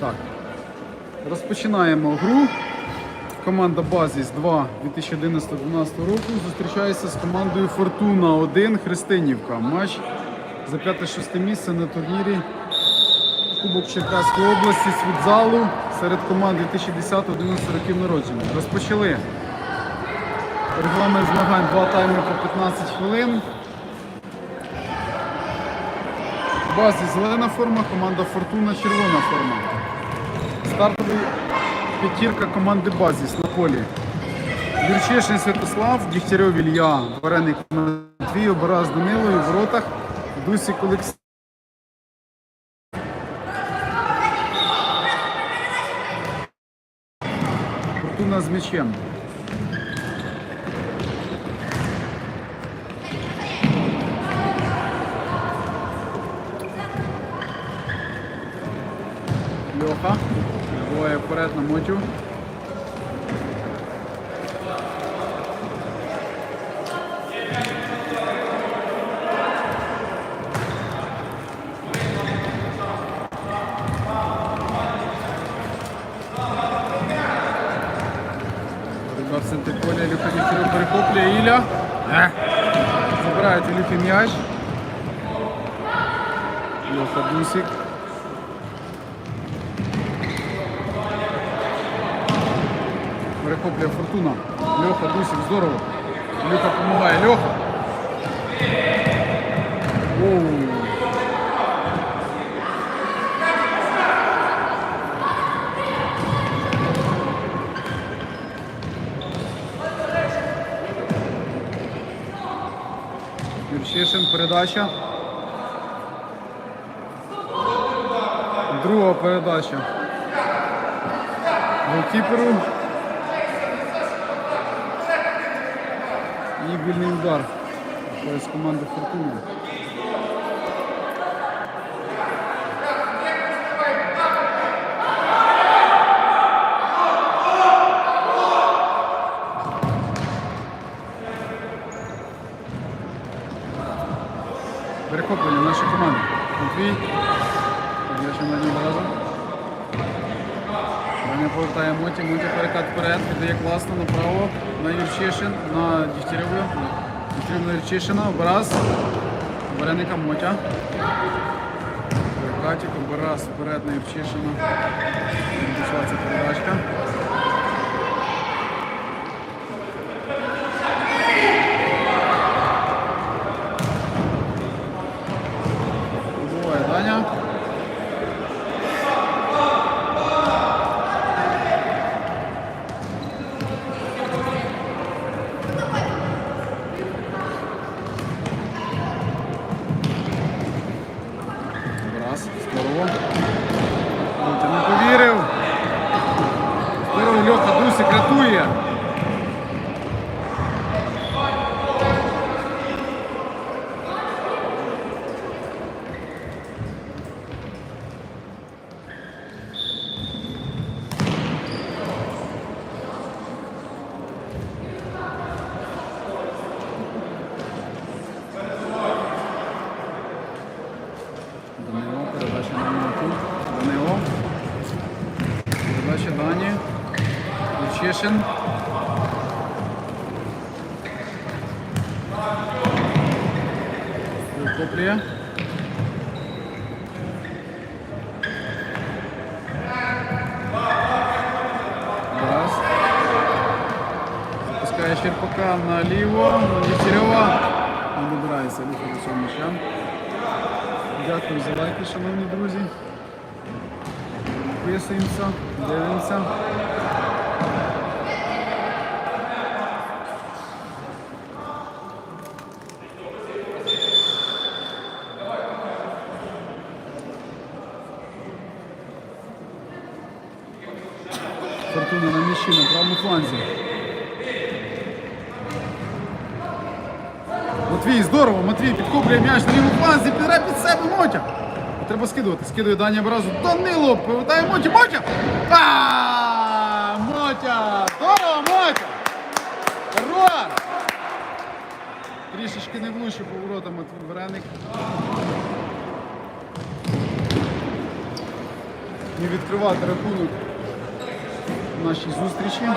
Так. Розпочинаємо гру. Команда Базіс 2 2011-2012 року зустрічається з командою Фортуна 1 Христинівка. Матч за 5-6 місце на турнірі Кубок Черкаської області з футзалу серед команд 2010-2011 років народження. Розпочали. Регламент змагань два тайми по 15 хвилин. Базі зелена форма, команда Фортуна червона форма. Стартовий п'ятірка команди Базіс на полі. Юрчишин Святослав, Дігтярьов Ілля, Вареник Матвій, Обараз Данило і в воротах Дусік Олексій. Фортуна з м'ячем. Льоха. Двоє вперед на мотю. В центрі поля, Ілюха Дігтярьов перехоплює Ілля. Е. Забирають Ілюхи м'яч. Льоха Дусик. Перехоплює Фортуна. Льоха Дусик, здорово. Ілюха допомагає. Льоха. Оу. Юрчишин, передача. Друга передача. Голкіперу. І вільний удар. З команди Фортуна. Перехоплення наша команда. Матвій. Передача на нього разом. Даня повертає Моті, Моті перекат вперед, віддає класно направо на Юрчишин, на Дігтярьову. Дігтярьов на Юрчишина, образ. Вареника Мотя. Перекатик, образ вперед на Юрчишина. Пішла ця передачка. Буває Даня. Раз, здорово. Мотя не повірив. Здорово, Льоха Дусик рятує. Данило, передача на Мотю. Данило. Передача Дані. Лучишин. Коплія. Раз. Запускає Щерпака наліво. На Дігтярьова. Добирається цього м'яча. Дякую за лайки, шановні друзі. Підписуємося, дивимося. Фортуна на м'ячі на правому фланзі. Матвій, здорово, Матвій підхоплює м'яч на лівому фланзі, підре під себе Мотя. Треба скидувати. Скидує Даня образу. Данило, повертає Мотя, Мотя! А, Мотя! Здорово, Мотя! Хорош! Трішечки не влучив поворотом Матвій Вареник. не відкривати рахунок нашій зустрічі.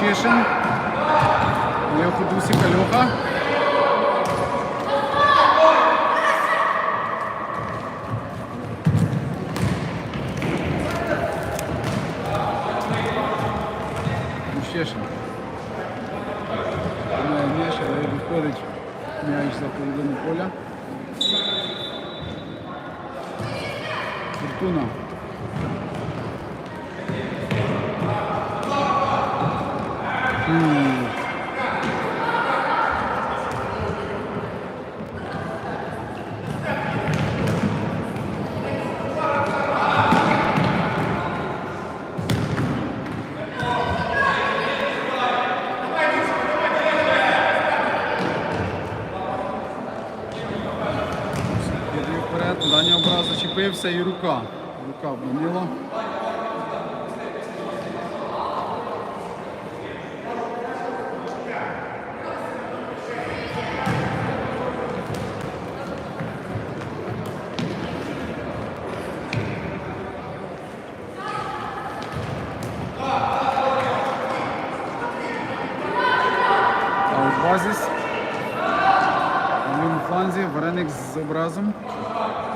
Чешин. Льоха Дусіка, Льоха. Чешин. Не, м'яч, але відходить м'яч поля. Фортуна. М. Іди вперед, Даня образ зачепився і рука. Рука в Данило. А от базіс. На лівому фланзі Вареник з образом.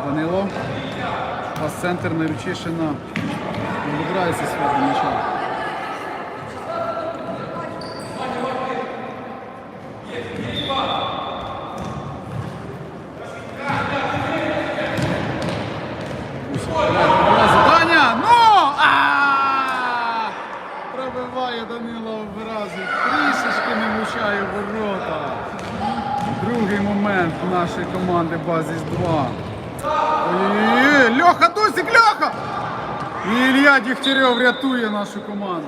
Данило. Пас-центр на Рючишина. вибирається свого м'яча. Даня! Ну! А! Пробиває Данило образи. Трішечки не влучає в ворота. Другий момент нашої команди Базис 2. Ой-ой-ой, Льоха Дусик, Льоха! І Ілья Дігтярьов рятує нашу команду.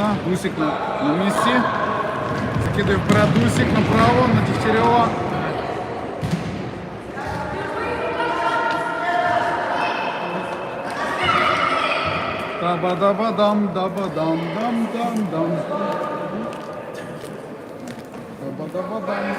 Готовий фортуна. Дусик на, на місці. Закидає вперед Дусик направо на Дігтярьова. Таба-даба-дам, даба-дам, дам-дам-дам. Таба-даба-дам.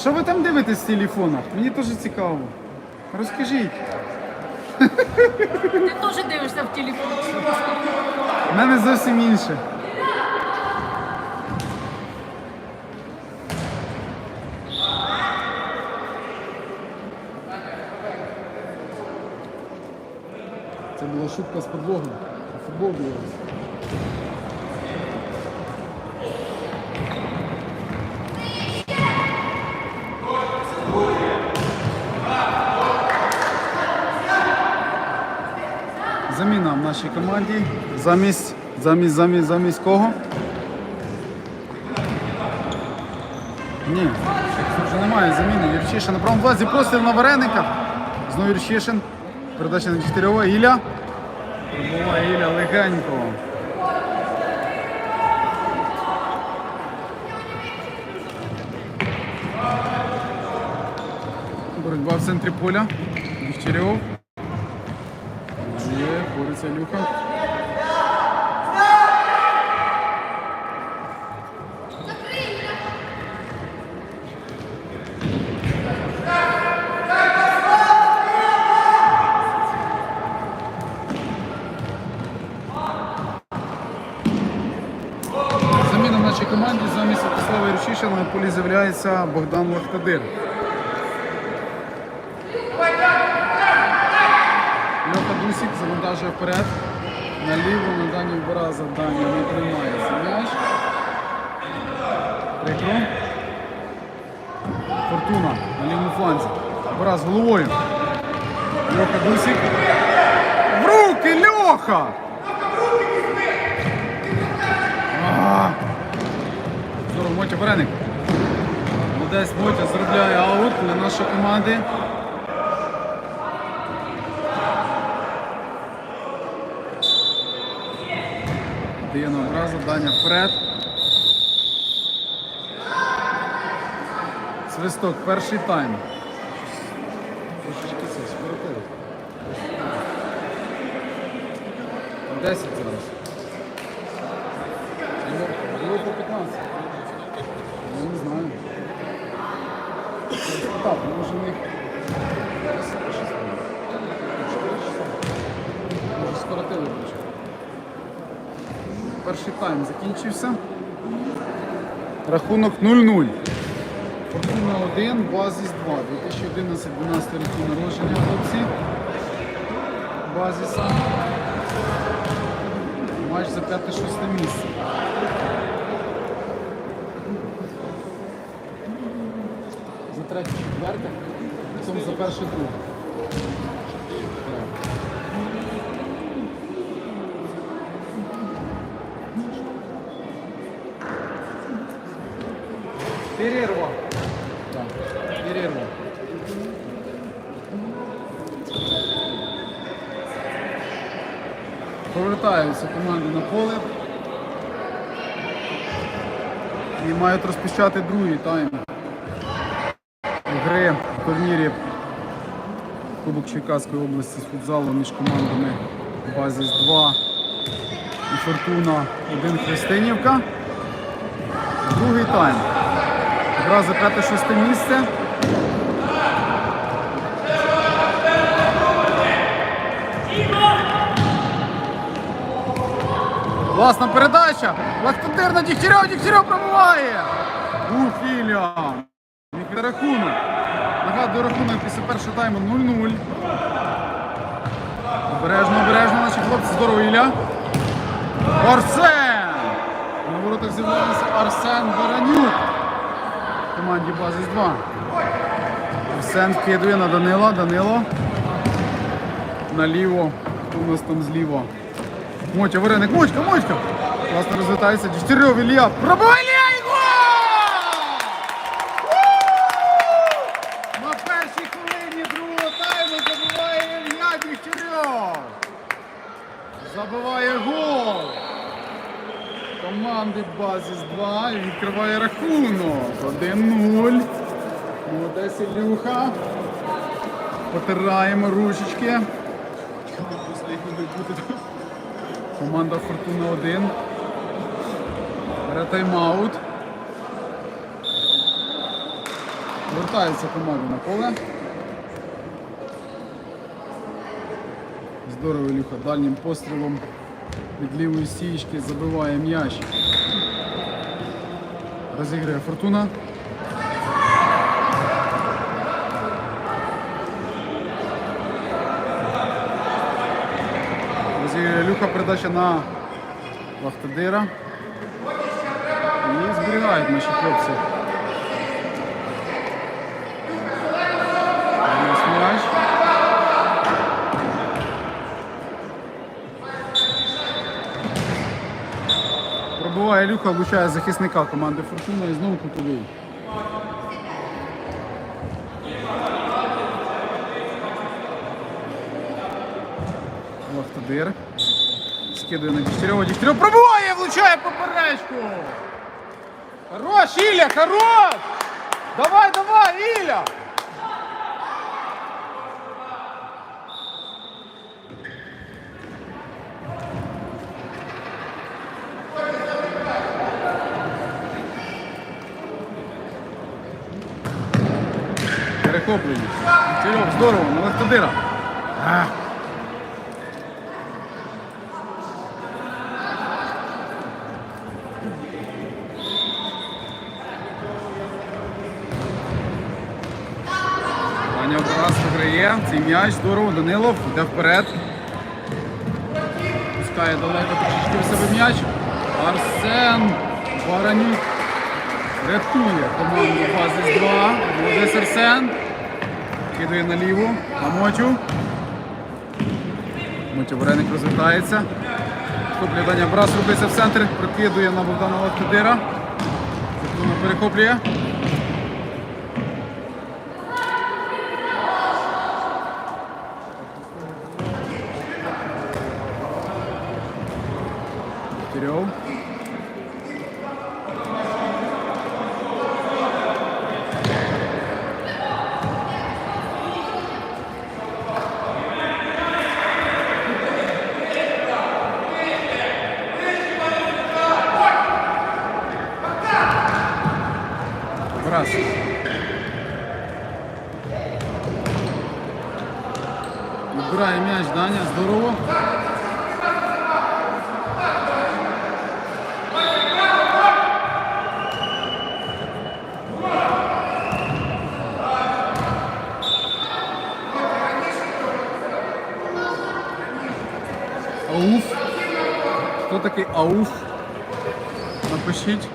Що ви там дивитесь в телефонах? Мені теж цікаво. Розкажіть. Ти теж дивишся в телефон. У мене зовсім інше. Це була шутка з подвогом. Футбол дивився. Заміна в нашій команді. Замість, замість, замість, замість кого? Ні, вже немає заміни. Юрчишин на правому флазі, постріл на Вареника. Знову Юрчишин. Передача на Чотирьова. Ілля. Пробуває Ілля легенько. Боротьба в центрі поля. Дігтярьов. Бореться Люха. Заміна в нашій команді замість Святослава Юрчишина на полі з'являється Богдан Лахтадир. Каже вперед. Наліво на дані вбора завдання не приймається м'яч. Прикро. Фортуна на лівому фланзі. Бора з головою. Льоха Дусік. В руки Льоха! Здорово, Мотя Вареник. Одесь Мотя зробляє аут для нашої команди. Дає на образу, Даня вперед. Свисток, перший тайм. Трошечки скоротили. 10 зараз. Було по 15. Я не знаю. Так, може в них. Скоротили більше. Перший тайм закінчився. Рахунок 0-0. Фортуна 1, Базіс 2. 2011-12 роки народження хлопці. Базіса. Матч за 5-6 місце. За третє четверте, потім за перше друге. Перерва. Так, перерва. Повертаються команди на поле. І мають розпочати другий тайм гри в турнірі Кубок Черкаської області з футзалу між командами Базіс 2 і Фортуна 1 Христинівка. Другий тайм. За 5-6 місце. Власна передача. Лактодир на Дігтярьов, Дігтярьов пробуває. Ух, рахунок. Нагадую рахунок після першого тайму 0-0. Обережно, обережно, наші хлопці. Здорово, Ілля. Арсен! На воротах з'явився Арсен Баранюк. Команді Базис 2. Арсен вкидує на Данила. Данило. Наліво. У нас там зліво? Мотя, Вареник, Мотька, Мотька! Класно розвитається. Дігтярьов, Ілля. Пробиває Ілля і гол! На першій хвилині другого тайму забиває Ілля Дігтярьов. Забиває гол. Команди Базіс 2 і відкриває рахунок. 1-0. Молодець Ілюха. Потираємо ручечки. Команда Фортуна 1. Бере тайм-аут. Вертається команда на поле. Здорово, Ілюха, дальнім пострілом від лівої стієчки забиває м'яч. Розіграє Фортуна. Розіграє Ілюха, передача на Вахтадира. І зберігають наші хлопці. У нас м'яч. Пробуває Люха, влучає захисника команди Фортуна і знову кутовий. Вахтадир. Скидує на Дігтярьова. Дігтярьов пробуває, влучає поперечку. Хорош, Ілля, хорош! Давай, давай, Ілля! Перехоплення. Дігтярьов, здорово, на Вахтадира. А. Аня Барас виграє. Цей м'яч, здорово, Данилов йде вперед. Пускає далеко трішечки в себе м'яч. Арсен Баранюк рятує команду Базис 2. Молодець Арсен. Кидає наліво. На Мотю. Мотю Вареник розвертається. Хоплює Даня Брас рухається в центр, прокидує на Богдана Лактидира. Перехоплює. Раз. Відбирає м'яч Даня, здорово. Ауф. Хто такий ауф? Напишіть.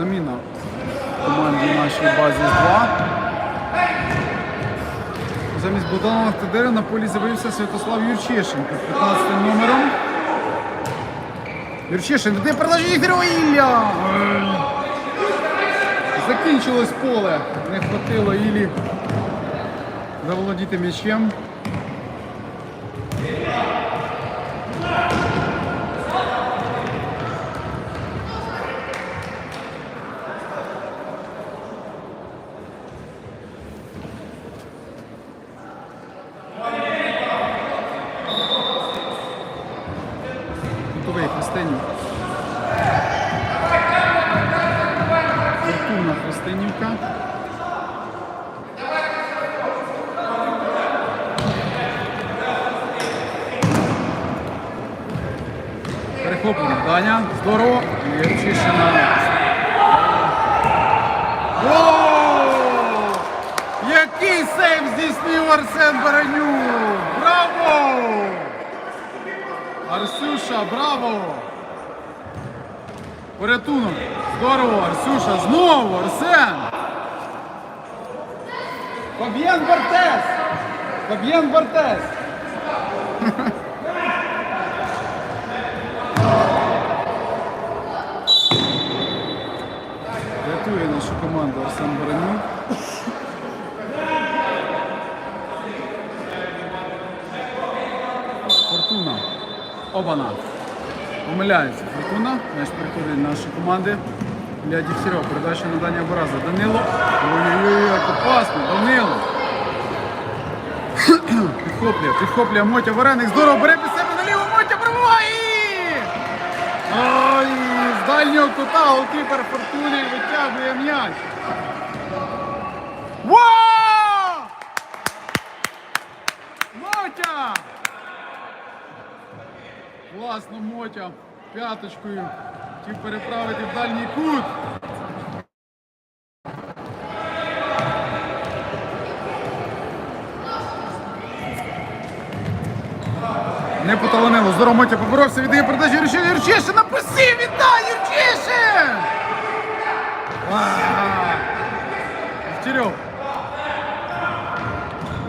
Заміна команді нашій базі 2. Замість Богдана Лахтадира на полі з'явився Святослав Юрчишин під 15 номером. Юрчишин, де продовжує Ігоря Ілля! Закінчилось поле. Не хватило Ілі заволодіти м'ячем. Кутовий Христинів. Фортуна Христинівка. Перехоплення. Даня. Здорово. Єрчишина. Який сейв здійснив Арсен Баранюк! Браво! Арсюша, браво! Порятунок. Здорово, Арсюша. Знову Арсен. Фаб'єн Бартес. Фаб'єн Бартес. Нашу команду Арсен Баранюк. Фортуна. Обана. Помиляється Фортуна. М'яч переходить нашої команди. Для Дігтярьова. Передача на Даня Бараза. Данило. Ой-ой-ой, опасно. Данило. Підхоплює, підхоплює Мотя Вареник. Здорово, бере під себе наліво. Мотя пробиває. З дальнього кута голкіпер Фортуни витягує м'яч. Мотя! Класно, Мотя п'яточкою хотів переправити в дальній кут. Не. Здорово, Мотя поборовся, віддає передачу Юрчишин. Юрчишин на посів, віддай, Юрчишин! Втірьов.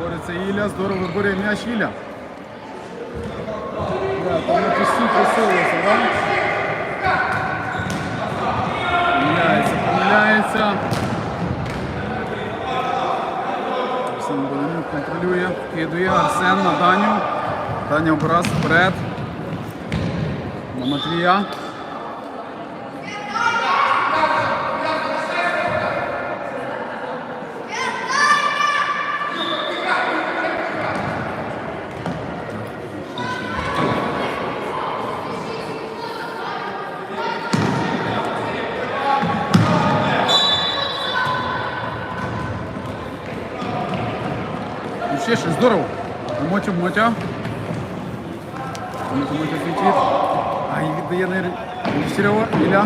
Бореться Ілля, здорово виборює м'яч Ілля. Да, там на пусті просилося, да? Помиляється, помиляється. Арсен Боленюк контролює, кидує Арсен на Даню. Даня образ вперед. На Матвія. Ну, здорово. Мотя, Мотя. Мотя фітіт. А, і віддає на. Ілля.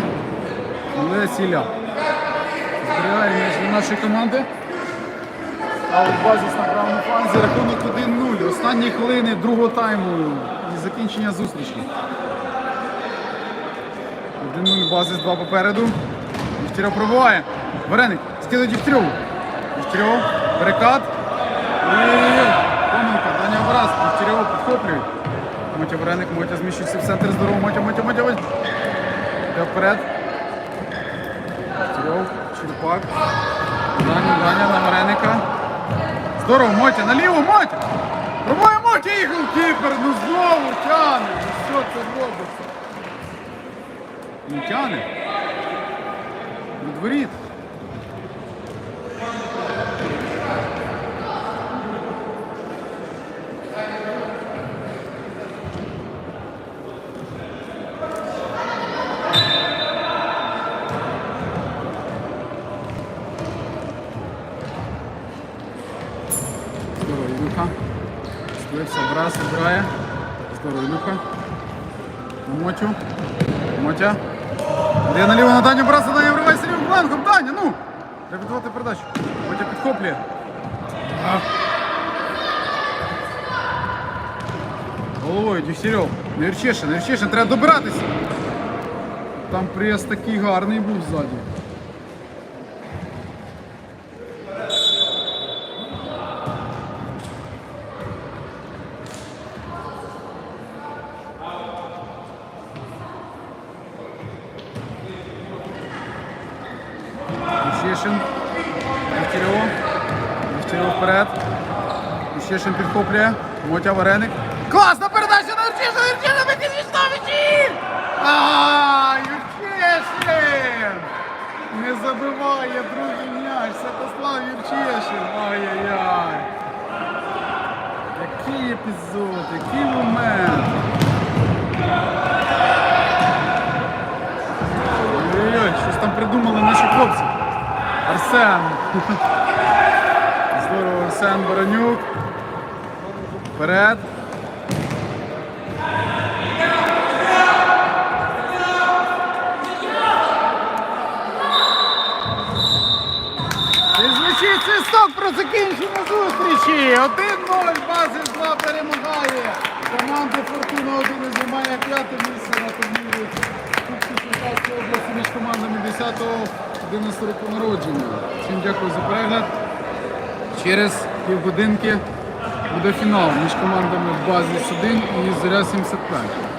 Молодець Ілля. Зберігає м'яч нашої команди. А от базіс на правому фланзі рахунок 1-0. Останні хвилини другого тайму і закінчення зустрічі. 1-0 базис 2 попереду. Дегтярьов пробуває. Вареник. Скидає Дегтярьову. Дегтярьов. Перекат. Ой-ой-ой. Помилка. Даня Враз. Дегтярьова підхоплюють. Мотя Вареник, Мотя зміщується в центр здорово. Мотя, Мотя, Мотя, Мотя. Вперед. Терьов, Черпак. Даня, Даня на Вареника. Здорово, Мотя, наліво, Мотя! Пробує Мотя і голкіпер, ну знову тяне. Ну що це робиться? Не тяне. Від воріт. Здорово, Ілюха. Склився, брас, збирає. Здорово, Ілюха. На Мотю. Мотя. Де наліво на Даню браса, Даня вривайся лівим флангом. Даня, ну! Треба віддавати передачу. Мотя підхоплює. А. Головою Не Юрчишин, треба добиратися. Там прес такий гарний був ззаді. Юрчишин. Дегтярьов. Дегтярьов вперед. Юрчишин підхоплює. Мотя Вареник. Класна Юрчишина! Юрчишин витягніть на! А, Юрчишин! Не забиває другий м'яч. Святослав Юрчишин. Ай-яй-яй. Який епізод, який момент. Ой-ой-ой, щось там придумали наші хлопці. Арсен. Здорово, Арсен Баранюк. Вперед. І звучить свисток про закінчення зустрічі. 1-0 базис 2 перемагає. Команда Фортуна 1 займає п'яте місце на турнірі області між командами 10-го 11 року народження. Всім дякую за перегляд. Через півгодинки буде фінал між командами Базис 1 і Зоря 75.